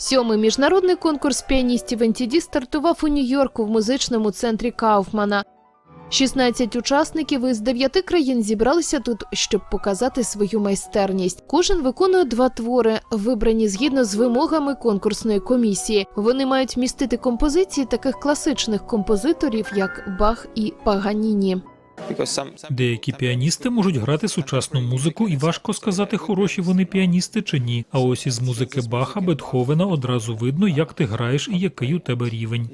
Сьомий міжнародний конкурс піаністів NTD стартував у Нью-Йорку в музичному центрі Кауфмана. 16 учасників із 9 країн зібралися тут, щоб показати свою майстерність. Кожен виконує два твори, вибрані згідно з вимогами конкурсної комісії. Вони мають містити композиції таких класичних композиторів, як Бах і Паганіні. Деякі піаністи можуть грати сучасну музику, і важко сказати, хороші вони піаністи чи ні. А ось із музики Баха, Бетховена одразу видно, як ти граєш і який у тебе рівень.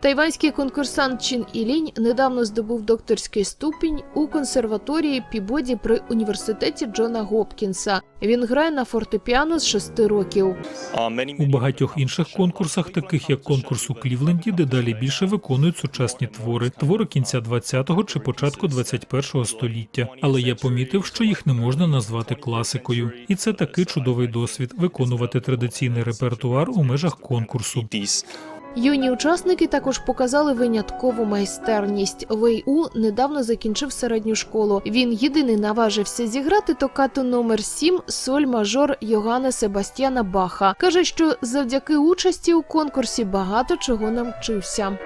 Тайванський конкурсант Чин Ілінь недавно здобув докторський ступінь у консерваторії Пібоді при університеті Джона Гопкінса. Він грає на фортепіано з 6 років. У багатьох інших конкурсах, таких як конкурс у Клівленді, дедалі більше виконують сучасні твори, твори кінця 20-го чи початку 21-го століття. Але я помітив, що їх не можна назвати класикою, і це такий чудовий досвід виконувати традиційний репертуар у межах конкурсу. Юні учасники також показали виняткову майстерність. Вей У недавно закінчив середню школу. Він єдиний наважився зіграти токату номер 7 соль мажор Йогана Себастьяна Баха. Каже, що завдяки участі у конкурсі багато чого навчився.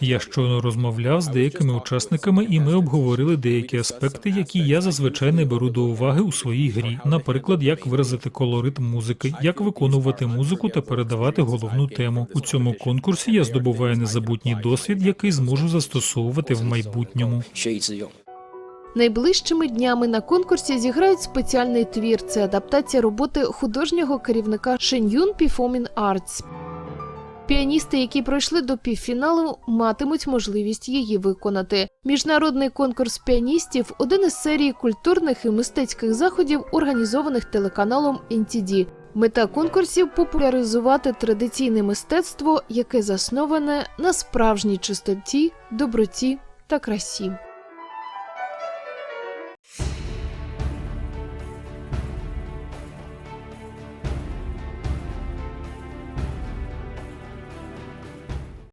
Я щойно розмовляв з деякими учасниками, і ми обговорили деякі аспекти, які я зазвичай не беру до уваги у своїй грі. Наприклад, як виразити колорит музики, як виконувати музику та передавати головну тему цьому конкурсі я здобуваю незабутній досвід, який зможу застосовувати в майбутньому. Найближчими днями на конкурсі зіграють спеціальний твір. Це адаптація роботи художнього керівника Шеньюн Піфомін Артс. Піаністи, які пройшли до півфіналу, матимуть можливість її виконати. Міжнародний конкурс піаністів один із серії культурних і мистецьких заходів, організованих телеканалом NTD. Мета конкурсів популяризувати традиційне мистецтво, яке засноване на справжній чистоті, доброті та красі.